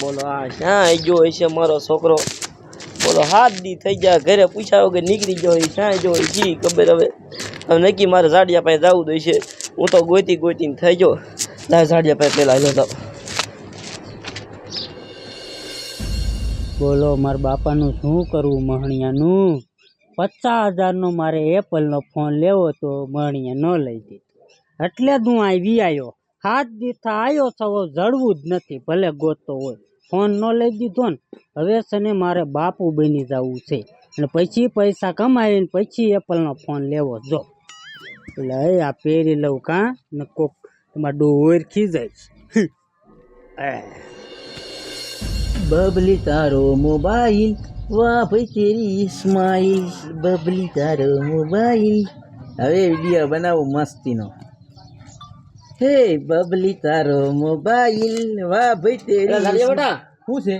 બોલો, આ ક્યાં ગયો હશે મારો છોકરો. બોલો, હાથ દી થઈ ગયા, ઘરે પૂછ્યા વગર નીકળી ગયો હોય ક્યાં જી ખબર હવે. હવે નક્કી મારે ઝાડિયા પાસે જવું છે હું તો ગોતી ગોતીને થઈ ગયો. તારે ઝાડિયા પાસે પેલા જતો બોલો, મારા બાપાનું શું કરવું મહણિયાનું? પચાસ હજારનો મારે એપલનો ફોન લેવો તો મહણિયા ન લઈ દીધો એટલે જ હું આવી આવ્યો હાથ દીથા આવ્યો થવો, જડવું જ નથી, ભલે ગોતતો હોય. ફોન ન લઈ દીધો ને, હવે છે ને મારે બાપુ બની જવું છે. અને પછી પૈસા કમાઈને પછી એપલનો ફોન લેવો, જો. એટલે એ આ પહેરી લઉં કાં, ને કોક તમારે ડોર ખી જાય બબલી તારો મોબાઈલ, વાહ ભાઈ તેરી સ્માઈલ બબલી તારો મોબાઈલ. હવે વીડિયો બનાવું મસ્તીનો. હે બબલી તારો મોબાઈલ વાહ ભાઈ તેરી બેટા! શું છે?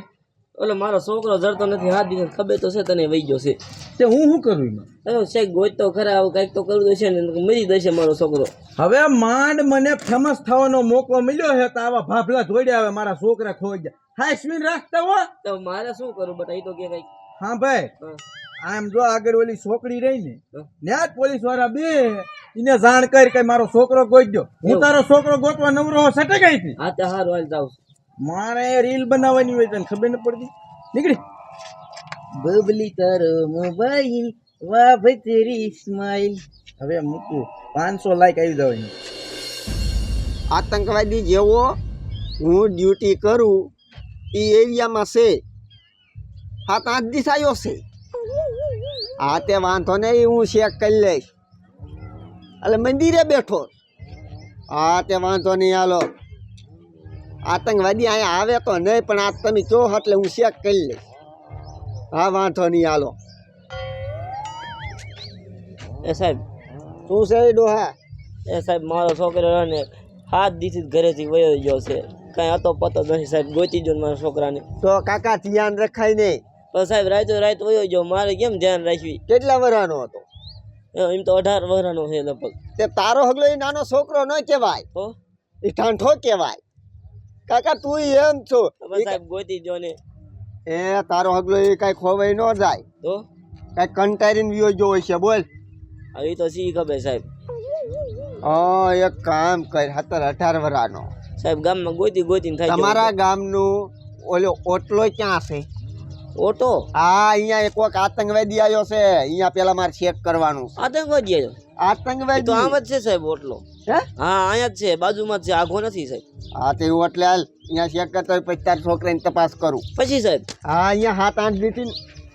ઓલો મારો છોકરો જડતો નથી હાથ દીધો ખબર તો છે તને વહી ગયો છે. તે હું શું કરું એમાં? હવે શેક ગોતતો ખરા આવું કંઈક તો કરવું છે ને મરી દેશે મારો છોકરો. હવે માંડ મને ફેમસ થવાનો મોકો મળ્યો છે તો આવા ભાભલા જોડ્યા હવે મારા છોકરા ખોઈ ગયા. હા સ્વીન રાખતા હો. તો મારે શું કરું બટા એ તો કે કંઈક. હા ભાઈ. આમ જો આગળ ઓલી છોકરી રહી ને ત્યાં જ પોલીસવાળા બે એને જાણ કરી કે મારો છોકરો ગોતજો હું તારો છોકરો ગોતવા નવરો સટે ગઈ હતી? હા તે હારું હાલ જાઉં મારે રીલ બનાવવાની હોય તને ખબર ન પડતી? નીકળી. બબલી તારો મોબાઈલ વાહ ભાઈ તેરી સ્માઈલ હવે મૂકું. પાંચસો લાઈક આવી જવાની આતંકવાદી જેવો હું ડ્યુટી કરું એ એરિયામાં છે. સાત આઠ દિવસ આવ્યો છે. હા તે વાંધો નહીં હું ચેક કરી લઈશ. એટલે મંદિરે બેઠો? હા તે વાંધો નહીં હાલો. આતંકવાદી અહીંયા આવે તો નહીં પણ આ તમે કહો એટલે હું ચેક કરી લઈશ. હા વાંધો નહીં હાલો. એ સાહેબ શું છે એ ડોહા? એ સાહેબ મારો છોકરો ને હાથ દીથી ઘરેથી વયો ગયો છે. કાંઈ હતો પતો નહીં નથી સાહેબ ગોતી જો મારા છોકરાને. તો કાકા ધ્યાન રખાય નહીં. પણ સાહેબ રાતો રાત વયો ગયો મારે કેમ ધ્યાન રાખવી? કેટલા વરાનો હતો? એમ તો અઢાર વરાનો છે લગભગ. તે તારો હગલો એ નાનો છોકરો ન કહેવાય. એ ઠાંઠો કહેવાય. કાકા તું એમ છો. સાહેબ ગોતી જો ને. એ તારો હગલો એ કઈ ખોવાઈ ન જાય. તો કઈ કંટારીને વિયો જો હોય છે બોલ. હવે તો સી ખબર સાહેબ? હા એક કામ કર સત્તર અઢાર વરાનો સાહેબ ગામમાં ગોતી ગોતી થાય તમારા ગામનું ઓલો ઓટલો ક્યાં છે? ઓટો? હા અહીંયા એક વખત આતંકવાદી આવ્યો છે. અહીંયા પેલા મારે ચેક કરવાનું આતંકવાદી આવ્યો? આતંકવાદી? તો આમ જ છે સાહેબ ઓટલો. હે? હા અહીંયા જ છે બાજુમાં જ છે આઘો નથી સાહેબ. હા તે હું એટલે હાલ અહીંયા ચેક કરતા હોય પછી તારા છોકરાની તપાસ કરું. પછી સાહેબ? હા અહીંયા સાત આઠ દીધી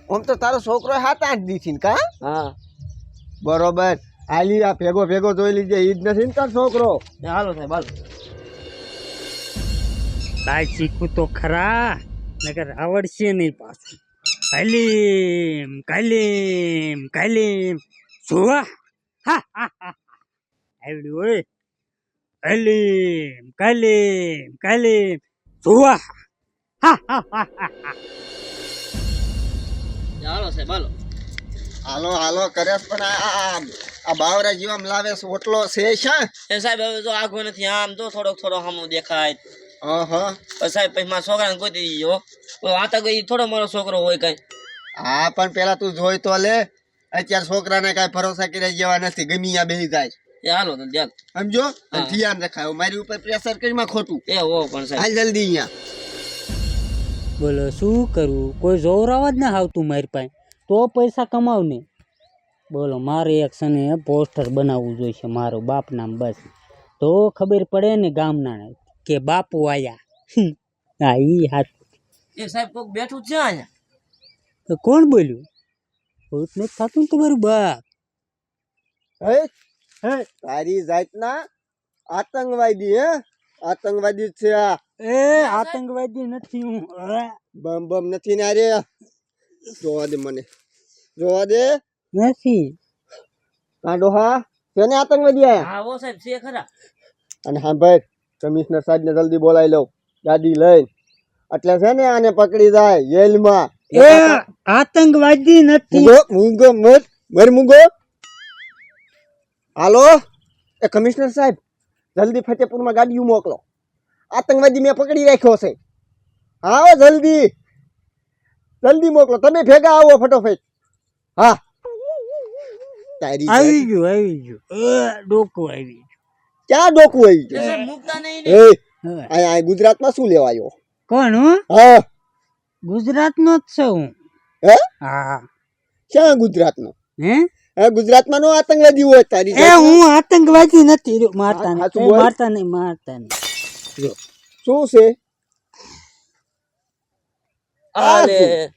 આમ તો તારો છોકરો સાત આઠ દીધી કા? હા. બરોબર. આલી આ ભેગો ભેગો જોઈ લીજે ઈદ નથી ને તાર છોકરો? એ હાલો સાહેબ હાલો. લાય શીખું તો ખરા. નકર આવડશે નહીં પાછું. કાલીમ કાલીમ કાલીમ. જોવા? હા હા હા આવડ્યું હોય. કાલીમ કાલીમ કાલીમ. જોવા? હા હા હા હા હાલો સાહેબ હાલો. હાલો હાલો કરે પણ આ બાવરા જીવામ લાવે છે ઓટલો છે શા એ સાહેબ હવે તો આઘો નથી આમ તો થોડોક થોડો સામો દેખાય. પછી સાહેબ પછી મારા છોકરાને ગોતી દીધો થોડો મારો છોકરો હોય કઈ. હા પણ પેલા તું જોઈ તો લે. અત્યારે છોકરાને કઈ ભરોસા કર્યા જેવા નથી. ગમી આ બેસી જાય. એ તો ધ્યાન સમજો? ધ્યાન રખાય. મારી ઉપર પ્રેશર કરીમાં ખોટું. એ હો પણ સાહેબ. હાલ જલ્દી અહીંયા. બોલો શું કરવું કોઈ જોરાવા જ ના આવતું મારી પાસે. તો પૈસા કમાવ ને. બોલો મારે એક સને પોસ્ટર બનાવવું જોઈશે મારું. બાપ નામ બસ. તો ખબર પડે ને ગામના કે બાપુ આયા. હા ઈ હાથ એ સાહેબ કોક બેઠું છે અહીંયા? તો કોણ બોલ્યું? ભૂત નથી થતું ને તમારું બાપ. હે હે તારી જાતના આતંકવાદી હે? આતંકવાદી છે આ. એ આતંકવાદી નથી હું બમ બમ નથી ને અરે જોવા દે મને. જોવા દે. નથી. કાંડો હા. તેને આતંકવાદી આયા? હા હો સાહેબ છે ખરા. અને હા ભાઈ કમિશનર સાહેબને જલ્દી બોલાવી લઉં. ગાડી લઈને. એટલે છે ને આને પકડી જાય જેલમાં. એ આતંકવાદી નથી. મૂંગો મર મર મૂંગો. હાલો? એ કમિશનર સાહેબ જલ્દી ફતેપુરમાં ગાડીઓ મોકલો. આતંકવાદી મેં પકડી રાખ્યો છે. હા જલ્દી. જલ્દી મોકલો. તમે ભેગા આવો ફટોફટ. હા. આવી ગયું આવી ગયું. ડોકું આવી ક્યાં ડોકું આવી ગયું. એ ગુજરાતમાં શું લેવાયો? આવ્યો કોણ હું? હા. ગુજરાતનો જ છું હું. હે? હા. ક્યાં ગુજરાતનો? હે? હા ગુજરાતમાં નો આતંકવાદી હોય તારી એ હું આતંકવાદી નથી મારતા નહીં સાચું એ બોલ. મારતા નહીં મારતા નહીં. શું છે? અરે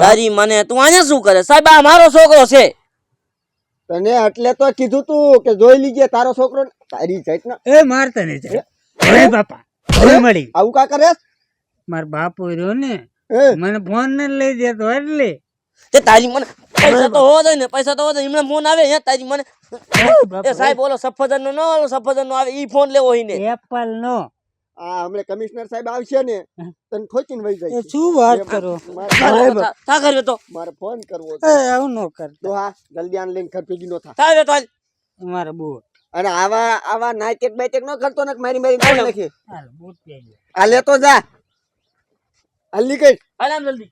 તારી મને તું આને શું કરે? સાહેબ આ મારો છોકરો છે. તને એટલે તો કીધું તું કે જોઈ લીજે તારો છોકરો તારી જાય ને. એ મારતા નહીં જાય હવે બાપા હવે મળી. આવું કા કરે? મારો બાપો રહ્યો ને હે? મને ફોન ને લઈ દેતો એટલે તે તારી મને પૈસા તો હોવા જોઈએ ને પૈસા તો હોવા જોઈએ. એમને ફોન આવે હે? તારી મને એ સાહેબ ઓલો સફરજન નો ન ઓલો સફરજન નો આવે ઈ ફોન લેવો હોય ને એપલ નો આ હમણે કમિશનર સાહેબ આવશે ને તને ઠોકીને વહી જાય શું વાત કરો? મારે- થા તો. મારે ફોન કરવો એ આવું ન કર. તો હા જલ્દી આને લઈને ઘર ભેગી નો થા. થા તો હાલ. મારા અને આવા આવા નાઇટેક બાઇટેક ન કરતો ને મારી મારી નાખી નાખી. હાલ બૂટ પહેરી લે. આ લેતો જા. હાલ નીકળ. હાલ જલ્દી.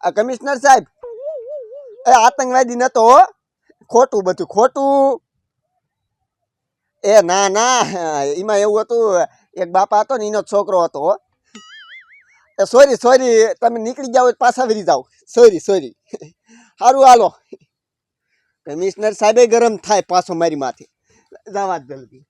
આ કમિશનર સાહેબ એ આતંકવાદી નતો હો. ખોટું બધું ખોટું. એ ના ના, એમાં એવું હતું, એક બાપા હતો ને એનો છોકરો હતો. એ સોરી સોરી તમે નીકળી જાઓ, પાછા વરી જાઓ. સોરી સોરી સારું હાલો. કમિશનર સાહેબે ગરમ થાય પાછો મારી માથે. જવા જલ્દી.